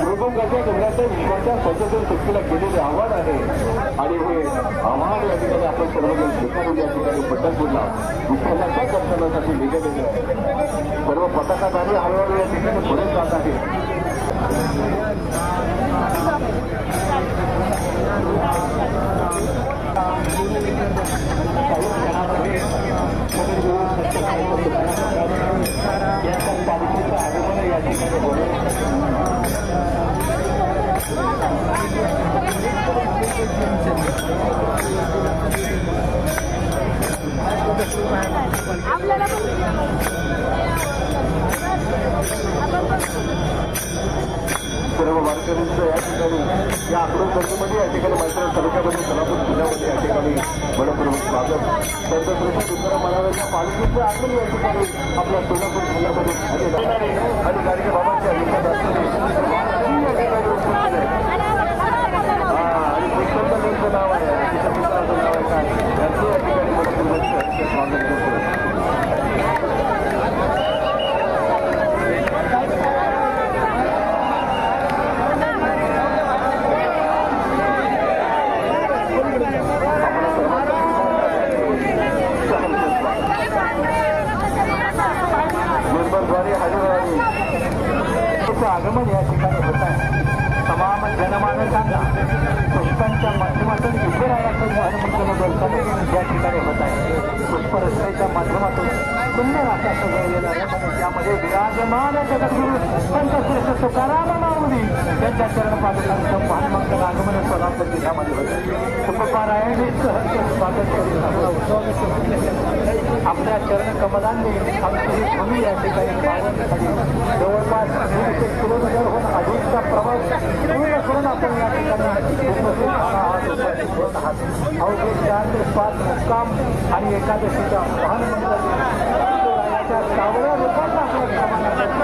मृदुंगाच्या धोरणाच्या विश्वाच्या स्वतंत्र शक्तीला केलेले आव्हान आहे. आणि हे आव्हान या ठिकाणी आपण सर्वजण स्वीकारून या ठिकाणी पंढरपूरला विठ्ठलाच्या दर्शनासाठी सर्व वारकऱ्यांचं या ठिकाणी या आक्रोशमध्ये या ठिकाणी मात्र तालुक्यामध्ये सोलापूर जिल्ह्यामध्ये या ठिकाणी मनपूर्वक स्वागत. त्यांचं प्रश्न दुसऱ्या महाराजांच्या पालखीचं आगमन या ठिकाणी आपल्या सोलापूर जिल्ह्यामध्ये आणि कार्यक्रमाच्या बाबांच्या आणि पुष्कळचं नाव आहे आणि तिच्या मित्राचं नाव आहे काय त्यांचं या ठिकाणी मनपूर्वक त्यांचं स्वागत करतो मेंबरद्वारे हजर आहे त्याचं आगमन या ठिकाणी होत आहे. तमाम जनमानसांना पुष्पांच्या माध्यमातून विठुरायाचं हनुमंतनं दर्शन या ठिकाणी होत आहे. पुष्परस्त्याच्या माध्यमातून सुंदर असा सजवलेला आहे. त्यामध्ये विराजमान जगद्गुरु संतश्रेष्ठ तुकाराम माऊली त्यांच्या चरण पादकांचं महानमंगल आगमन सोलापूर जिल्ह्यामध्ये होतं. तुकोबारायाने सहज स्वागत करीत उत्सव आपल्या चरण कमलांनी आमची ही भूमी या ठिकाणी पावन जवळपास दीडशे किलोमीटरहून अधिकचा प्रवास पूर्ण करून आपण या ठिकाणी उपस्थित आहात. उपस्थित होत आहात अवघे चार ते पाच मुक्काम आणि एकादशीच्या महान मंगल रायाच्या सावळ्या आपल्या कामाला